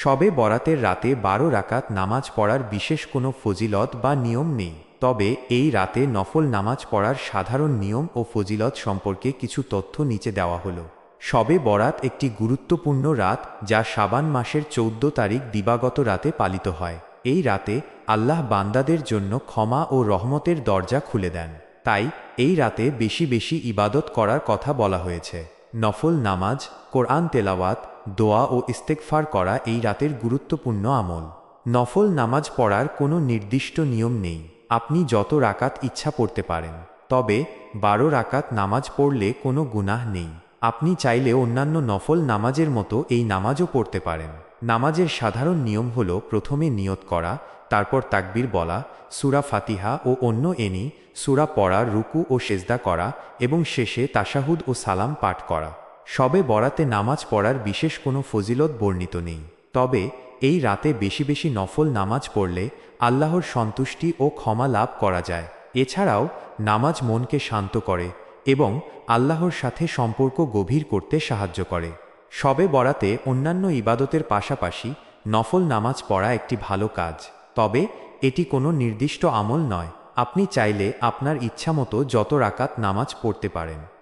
শবে বরাতের রাতে বারো রাকাত নামাজ পড়ার বিশেষ কোনো ফজিলত বা নিয়ম নেই, তবে এই রাতে নফল নামাজ পড়ার সাধারণ নিয়ম ও ফজিলত সম্পর্কে কিছু তথ্য নিচে দেওয়া হলো। শবে বরাত একটি গুরুত্বপূর্ণ রাত যা সাবান মাসের চৌদ্দ তারিখ দিবাগত রাতে পালিত হয়। এই রাতে আল্লাহ বান্দাদের জন্য ক্ষমা ও রহমতের দরজা খুলে দেন। তাই এই রাতে বেশি বেশি ইবাদত করার কথা বলা হয়েছে। নফল নামাজ, কোরআন তেলাওয়াত দোয়া ও ইস্তেকফার করা এই রাতের গুরুত্বপূর্ণ আমল। নফল নামাজ পড়ার কোনো নির্দিষ্ট নিয়ম নেই। আপনি যত রাকাত ইচ্ছা পড়তে পারেন। তবে বারো রাকাত নামাজ পড়লে কোনো গুনাহ নেই। আপনি চাইলে অন্যান্য নফল নামাজের মতো এই নামাজও পড়তে পারেন। নামাজের সাধারণ নিয়ম হল প্রথমে নিয়ত করা, তারপর তাকবীর বলা, সুরা ফাতিহা ও অন্য এনি, সুরা পড়া, রুকু ও সেজদা করা এবং শেষে তাশাহুদ ও সালাম পাঠ করা। সবে বরাতে নামাজ পড়ার বিশেষ কোনো ফজিলত বর্ণিত নেই। তবে, এই রাতে বেশি বেশি নফল নামাজ পড়লে আল্লাহর সন্তুষ্টি ও ক্ষমা লাভ করা যায়। এছাড়াও, নামাজ মনকে শান্ত করে এবং আল্লাহর সাথে সম্পর্ক গভীর করতে সাহায্য করে। সবে বরাতে অন্যান্য ইবাদতের পাশাপাশি নফল নামাজ পড়া একটি ভালো কাজ। তবে, এটি কোনো নির্দিষ্ট আমল নয়। আপনি চাইলে আপনার ইচ্ছামতো যত রাকাত নামাজ পড়তে পারেন।